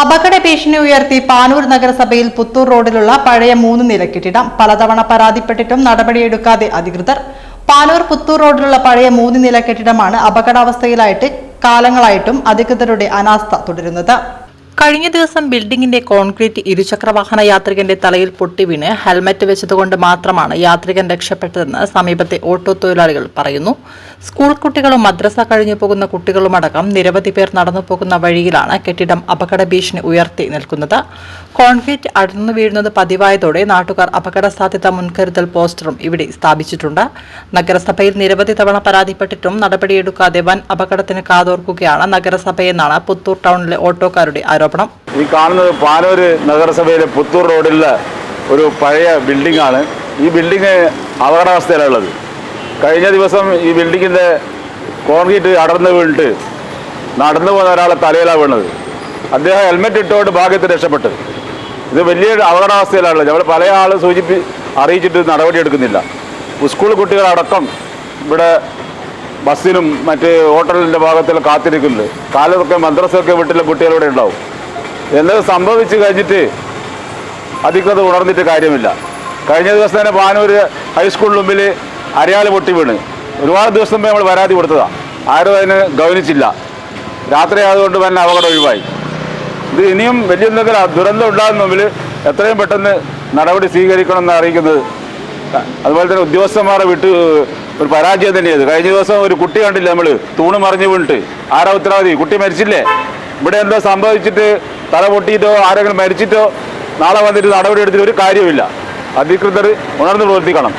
അപകട ഭീഷണി ഉയർത്തി പാനൂർ നഗരസഭയിൽ പുത്തൂർ റോഡിലുള്ള പഴയ മൂന്ന് നില കെട്ടിടം പലതവണ പരാതിപ്പെട്ടിട്ടും നടപടിയെടുക്കാതെ അധികൃതർ. പാനൂർ പുത്തൂർ റോഡിലുള്ള പഴയ മൂന്ന് നില കെട്ടിടമാണ് അപകടാവസ്ഥയിലായിട്ട് കാലങ്ങളായിട്ടും അധികൃതരുടെ അനാസ്ഥ തുടരുന്നത്. കഴിഞ്ഞ ദിവസം ബിൽഡിംഗിന്റെ കോൺക്രീറ്റ് ഇരുചക്രവാഹന യാത്രികന്റെ തലയിൽ പൊട്ടിവീണ് ഹെൽമറ്റ് വെച്ചതുകൊണ്ട് മാത്രമാണ് യാത്രികൻ രക്ഷപ്പെട്ടതെന്ന് സമീപത്തെ ഓട്ടോ തൊഴിലാളികൾ പറയുന്നു. സ്കൂൾ കുട്ടികളും മദ്രസ കഴിഞ്ഞു പോകുന്ന കുട്ടികളുമടക്കം നിരവധി പേർ നടന്നു പോകുന്ന വഴിയിലാണ് കെട്ടിടം അപകട ഭീഷണി ഉയർത്തി നിൽക്കുന്നത്. കോൺക്രീറ്റ് അടർന്നു വീഴുന്നത് പതിവായതോടെ നാട്ടുകാർ അപകട സാധ്യത മുൻകരുതൽ പോസ്റ്ററും ഇവിടെ സ്ഥാപിച്ചിട്ടുണ്ട്. നഗരസഭയിൽ നിരവധി തവണ പരാതിപ്പെട്ടിട്ടും നടപടിയെടുക്കാതെ വൻ അപകടത്തിന് കാതോർക്കുകയാണ് നഗരസഭയെന്നാണ് പുത്തൂർ ടൗണിലെ ഓട്ടോക്കാരുടെ ആരോപണം. ഈ കാണുന്നത് പാനൂര് നഗരസഭയിലെ പുത്തൂർ റോഡിലെ ഒരു പഴയ ബിൽഡിംഗ് ആണ് ഈ ബിൽഡിംഗ് അപകടാവസ്ഥയിലുള്ളത്. കഴിഞ്ഞ ദിവസം ഈ ബിൽഡിങ്ങിന്റെ കോൺക്രീറ്റ് അടർന്ന് വീണിട്ട് നടന്നു പോകുന്ന ഒരാളെ തലയിലാണ് വീണത്. അദ്ദേഹം ഹെൽമെറ്റ് ഇട്ടുകൊണ്ട് ഭാഗ്യത്തിൽ രക്ഷപ്പെട്ടത് ഇത് വലിയ അപകടാവസ്ഥയിലാണുള്ളത്. നമ്മൾ പല ആൾ സൂചിപ്പി അറിയിച്ചിട്ട് നടപടിയെടുക്കുന്നില്ല സ്കൂൾ കുട്ടികളടക്കം ഇവിടെ ബസ്സിനും മറ്റ് ഹോട്ടലിന്റെ ഭാഗത്തിൽ കാത്തിരിക്കുന്നുണ്ട്. കാലത്തൊക്കെ മദ്രസയൊക്കെ വീട്ടിലെ കുട്ടികളിവിടെ ഉണ്ടാവും. എന്നത് സംഭവിച്ചു കഴിഞ്ഞിട്ട് അധികൃതർ ഉണർന്നിട്ട് കാര്യമില്ല. കഴിഞ്ഞ ദിവസം തന്നെ പാനൂർ ഹൈസ്കൂളിന് മുമ്പിൽ അരയാൾ പൊട്ടി വീണ്. ഒരുപാട് ദിവസം മുമ്പേ നമ്മൾ പരാതി കൊടുത്തതാണ് ആരും അതിന് ഗൗനിച്ചില്ല. രാത്രി ആയതുകൊണ്ട് തന്നെ അപകടം ഒഴിവായി. ഇത് ഇനിയും വലിയ എന്തെങ്കിലും ദുരന്തം ഉണ്ടാകുന്ന മുമ്പിൽ എത്രയും പെട്ടെന്ന് നടപടി സ്വീകരിക്കണമെന്ന് അറിയിക്കുന്നത് അതുപോലെ തന്നെ ഉദ്യോഗസ്ഥന്മാരെ വിട്ട് ഒരു പരാജയം തന്നെയത് കഴിഞ്ഞ ദിവസം ഒരു കുട്ടി കണ്ടില്ല നമ്മൾ തൂണ് മറിഞ്ഞു വീണിട്ട്. ആരാ ഉത്തരവാദി? കുട്ടി മരിച്ചില്ലേ? ഇവിടെ എന്തോ സംഭവിച്ചിട്ട് തല പൊട്ടിയിട്ടോ ആരെങ്കിലും മരിച്ചിട്ടോ നാളെ വന്നിട്ട് നടപടി എടുത്തിട്ട് ഒരു കാര്യമില്ല അധികൃതർ ഉണർന്നു പ്രവർത്തിക്കണം.